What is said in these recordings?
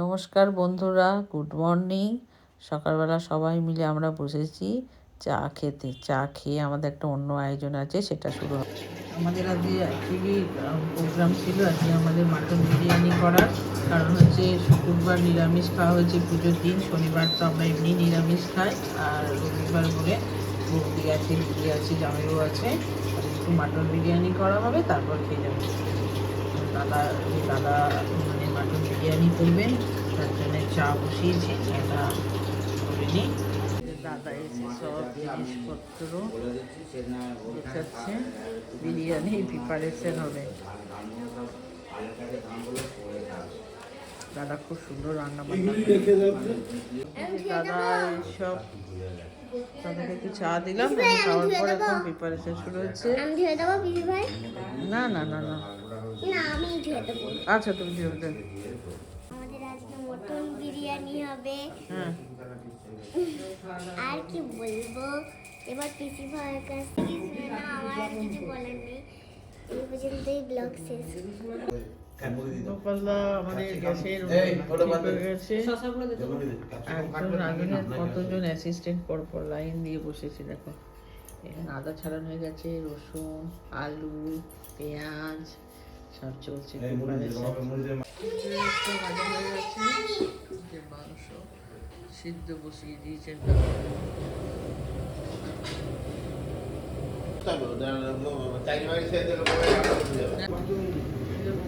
নমস্কার বন্ধুরা, good morning. সকালবেলা সবাই মিলে আমরা বসেছি চা খেতে। চা খেয়ে আমাদের একটা অন্য আয়োজন আছে, সেটা শুরু হবে। আমাদের আজকে অ্যাকচুয়ালি প্রোগ্রাম ছিল আজকে আমাদের মাটন বিরিয়ানি করার। কারণ হচ্ছে শুক্রবার নিরামিষ খাওয়া হয়েছে পুজোর দিন। শনিবার তো আমরা এমনি নিরামিষ খাই। আর রবিবার বলে বৌদি আছে দিদি আছে জামাইবাবু আছে। একটু মাটন বিরিয়ানি করা হবে, তারপর খেয়ে যাবে দাদা দাদা বিরিয়ানি করবেন, তার জন্য চা বসিয়েছি চাটা করে নিই দাদা এসে সব জিনিসপত্র বিরিয়ানি প্রিপারেশন হবে। দাদা খুব সুন্দর রান্না। দাদা এইসব একটু চা দিলাম খাওয়ার পর এখন প্রিপারেশন শুরু হচ্ছে। ধুয়ে না না না না। না আমি ধুয়ে দেবো। আচ্ছা তুমি আমাদের আজকে মটন বিরিয়ানি হবে। হ্যাঁ। আর কি বলব? এবার পিসি ভাইয়ের কাছ থেকে শুনে না আমার কিছু বলার নেই। এই পর্যন্তই ব্লগ শেষ। গোপালদা আমাদের গ্যাসের ঠিক গেছে একজন রাঁধুনের কতজন অ্যাসিস্ট্যান্ট পর পর লাইন দিয়ে বসেছে দেখো। এখানে আদা ছাড়ানো হয়ে গেছে রসুন আলু পেঁয়াজ সব চলছে মাংস সিদ্ধ বসিয়ে দিয়েছেন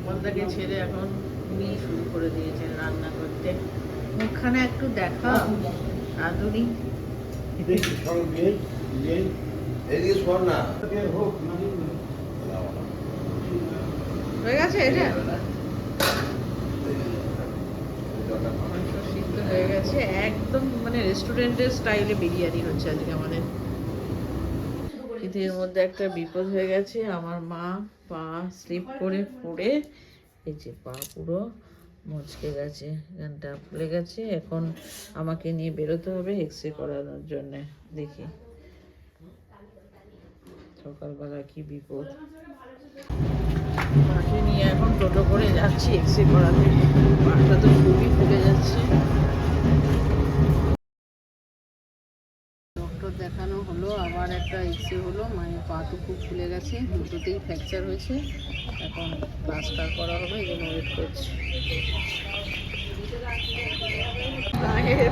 গোপালদাকে ছেড়ে এখন উনি শুরু করে দিয়েছেন রান্না করতে। মুখখানে একটু দেখা রাঁধুনি। এদিকে শোন না। হয়ে গেছে এটা? সিদ্ধ হয়ে গেছে। একদম মানে রেস্টুরেন্টের স্টাইলে বিরিয়ানি হচ্ছে আজকে আমাদের। কিন্তু মধ্যে একটা বিপদ হয়ে গেছে। আমার মা পা স্লিপ করে পড়ে এই যে পা পুরো মচকে গেছে এখানটা ফুলে গেছে। এখন আমাকে নিয়ে বেরোতে হবে এক্স রে করানোর জন্যে। দেখি সকালবেলা কি বিপদ। মাকে নিয়ে এখন টোটো করে যাচ্ছি এক্স রে করাতে। পাটা তো খুবই ফুলে যাচ্ছে। দেখানো হলো, আবার একটা এক্স রে হলো মায়ের পা তো খুব ফুলে গেছে, দুটোতেই ফ্র্যাকচার হয়েছে। এখন প্লাস্টার করা হবে এই জন্য ওয়েট করছি মায়ের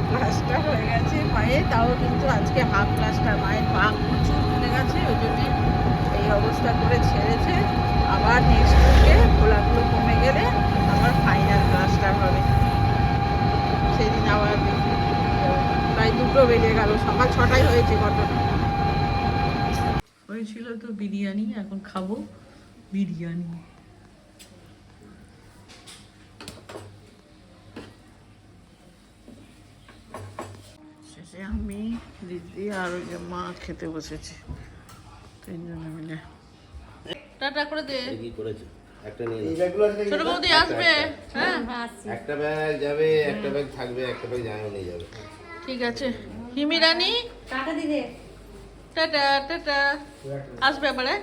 হয়ে গেছে মায়ের তাও কিন্তু আজকে হাফ মায়ের গেছে, ওই জন্য এই অবস্থা করে ছেড়েছে। আবার নেক্সট কমে গেলে আবার ফাইনাল হবে। সেদিন আবার দুটো বেজে গেল সকাল ছটায় হয়েছে ঘটনা হয়েছিল তো বিরিয়ানি এখন খাব বিরিয়ানি। শেষে আমি দিদি আর ওই যে মা খেতে বসেছি। তিনজনে মিলে। টাটা করে দে। কি করেছে? একটা নিয়ে ছোট বৌদি আসবে হ্যাঁ। একটা ব্যাগ যাবে একটা ব্যাগ থাকবে একটা ব্যাগ জায়গা নিয়ে যাবে। ঠিক আছে। হিমি রানী? টাকা দিদে। Tata tata. আসবে এবারে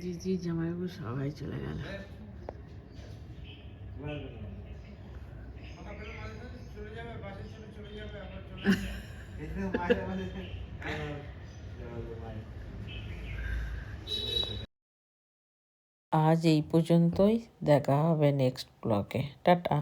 দিদি জামাইবাবু সবাই চলে গেল। আজ এই পর্যন্তই দেখা হবে নেক্সট ব্লগে টাটা।